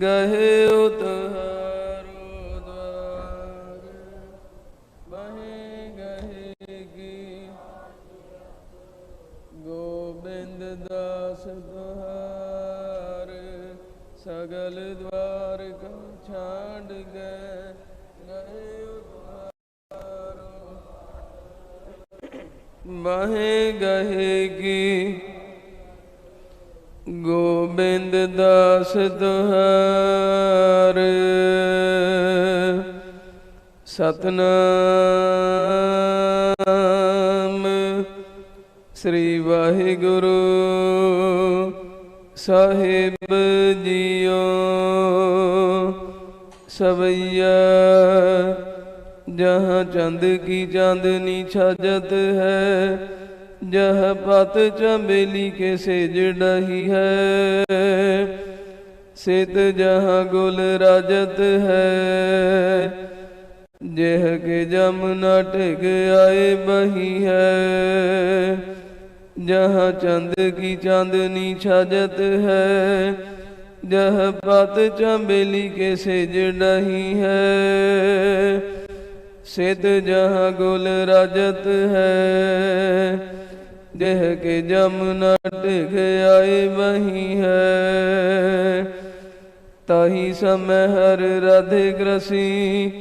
ਗਏ ਉਤਹਾਰੋ ਦਵਾਰ ਬਹੇ ਗਹੇਗੀ ਗੋਬਿੰਦ ਦਾਸ ਦੁਹਾਰ ਸਗਲ ਦਵਾਰ ਕਾ ਛਾੜ ਗਏ ਗਏ ਉਤਾਰੋ ਬਹੇ ਗਹੇਗੀ ਗੋਬਿੰਦ ਦਾਸ ਦੁਹਾਰ ਸਤਨਾਮ ਸ੍ਰੀ ਵਾਹਿਗੁਰੂ ਸਾਹਿਬ ਜੀਓ। ਸਵਈਆ, ਜਹਾਂ ਚੰਦ ਕੀ ਚਾਂਦਨੀ ਛਾਜਤ ਹੈ ਜਹ ਪਤ ਚੰਬੇਲੀ ਕੇ ਸੇਜ ਡਹੀ ਹੈ। ਸਿਤ ਜਹਾਂ ਗੁਲ ਰਾਜਤ ਹੈ। ਜਿਹ ਕੇ ਜਮਨਾ ਟਿਕ ਆਏ ਬਹੀ ਹੈ। ਜਹਾਂ ਚੰਦ ਕੀ ਚਾਂਦਨੀ ਛਾਜਤ ਹੈ। ਜਹ ਪਤ ਚੰਬੇਲੀ ਕੇ ਸੇਜ ਡਹੀ ਹੈ। ਸਿਧ ਜਹਾਂ ਗੁਲ ਰਾਜਤ ਹੈ। ਦੇਹ ਕੇ ਜਮਨਾ ਟਿਕ ਆਏ ਵਹੀ ਹੈ। ਤਾਹੀ ਸਮੈ ਹਰ ਰਾਧੇ ਗ੍ਰਸੀ,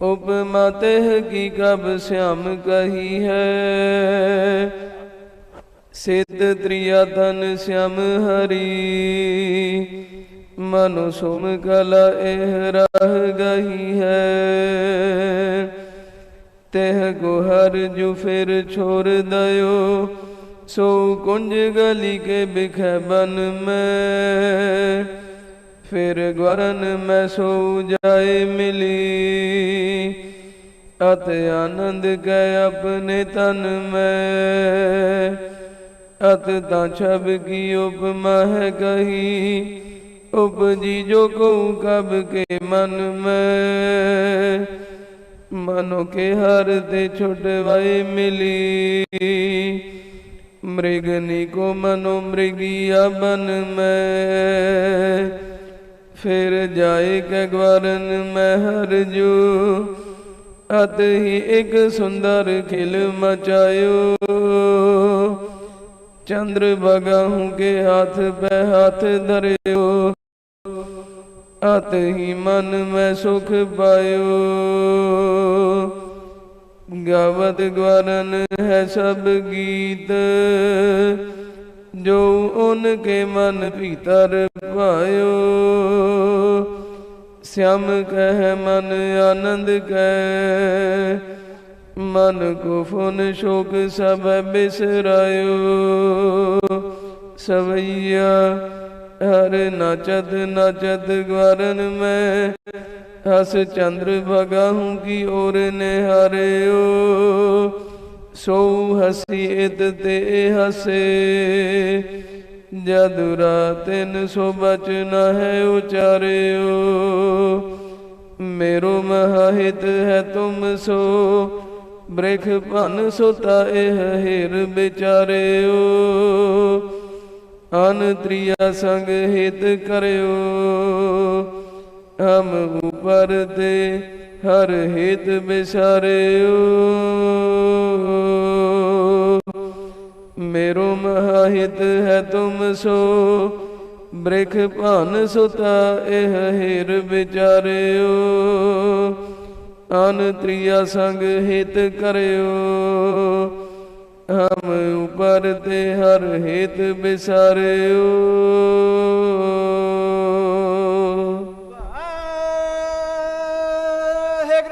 ਉਪਮਾ ਤਹ ਕੀ ਕਬ ਸਿਆਮ ਕਹੀ ਹੈ। ਸਿੱਧ ਤ੍ਰਿਆ ਧਨ ਸਿਆਮ ਹਰੀ, ਮਨੁ ਸੁਮ ਕਲਾ ਇਹ ਰਹਿ ਗਈ ਹੈ। ਤਹ ਕੋ ਹਰ ਜੁ ਫਿਰ ਛੋੜ ਦਇਓ, ਸੋ ਕੁੰਜ ਗਲੀ ਕੇ ਬਿਖੈ ਬਨ ਮੈਂ। ਫਿਰ ਗਵਰਨ ਮੈਂ ਸੋ ਜਾਏ ਮਿਲੀ, ਅਤ ਆਨੰਦ ਕੈ ਆਪਣੇ ਤਨ ਮੈਂ। ਅਤ ਤਾਂ ਛਬ ਕੀ ਉਪਮਾ ਹੈ ਕਹੀ, ਉਪਜੀ ਜੋ ਕੋ ਕਬ ਕੇ ਮਨ ਮੈਂ। ਮਨੋ ਕੇ ਹਰ ਤੇ ਛੁਟਵਾਏ ਮਿਲੀ। ਮ੍ਰਿਗਨੀ ਕੋ ਮਨੋ ਮ੍ਰਿਗਿਆ ਬਨ ਮੈਂ। ਫਿਰ ਜਾਏ ਕੇ ਮੈਂ ਹਰ ਜੂ। ਅਤ ਹੀ ਇੱਕ ਸੁੰਦਰ ਖਿਲ ਮਚਾਇਓ। ਚੰਦਰ ਬਗਾਹੂ ਕੇ ਹੱਥ ਪੈ ਹੱਥ ਧਰਿਓ। ਅਤ ਹੀ ਮਨ ਮੈਂ ਸੁਖ ਪਾਇਓ। ਗਾਵਤ ਗਵਰਨ ਹੈ ਸਭ ਗੀਤ, ਜੋ ਉਨ ਕੇ ਮਨ ਭੀਤਰ ਭਾਇਓ ਸਿਆਮ ਕਹਿ ਮਨ ਆਨੰਦ ਕਹਿ ਮਨ ਕੋ ਫੁਨ ਸ਼ੋਕ ਸਭ ਬਿਸਰਾਇਓ। ਸਵਈਆ हर नाचत नाचत ग्वारन में हस चंद्र भगाहू की ओर निहारियो सो हसी इत ते हसे ਜਦੁਰਾ ਤਿਨ ਸੋ ਬਚਨ ਹੈ ਉਚਾਰਿਓ ਮੇਰੋ ਮਹਾਹਿਤ ਹੈ ਤੁਮ ਸੋ ਬ੍ਰਿਖ ਭਨ ਸੁਤਾ ਇਹ ਹਿਰ ਵਿਚਾਰਿਓ ਅਨ ਤ੍ਰਿਆ ਸੰਗ ਹਿਤ ਕਰਿਓ। ਹਮ ਉਪਰ ਤੇ ਹਰ ਹਿਤ ਵਿਸਾਰਿਓ ਮੇਰੋ ਮਹਾਹਿਤ ਹੈ ਤੁਮ ਸੋ, ਬ੍ਰਿਖ ਭਾਨ ਸੁਤਾ ਇਹ ਹਿਰ ਵਿਚਾਰਿਓ। ਅਨ ਤ੍ਰਿਆ ਸੰਗ ਹਿਤ ਕਰਿਓ। ਹਮ ਉਪਰ ਤੇ ਹਰ ਹਿਤ ਵਿਸਾਰਿਓ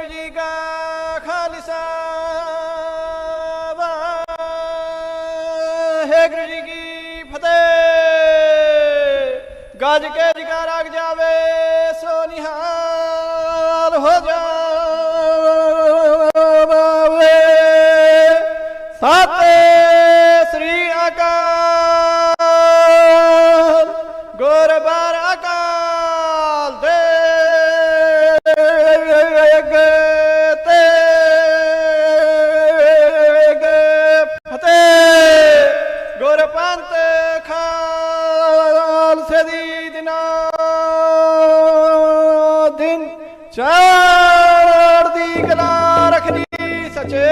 ਜੀ ਕਾ ਖਾਲਸਾ। ਜੀ ਕੀ ਫਤਿਹ। ਗੱਜ ਕੇ ਜਕਾਰਾ ਜਾਵੇ, ਸੋ ਨਿਹਾਲ ਹੋ ਜਾ। ਚੜ੍ਹਦੀ ਕਲਾ ਰਖਣੀ ਸੱਚੇ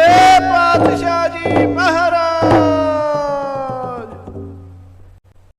ਪਾਤਸ਼ਾਹ ਜੀ ਮਹਾ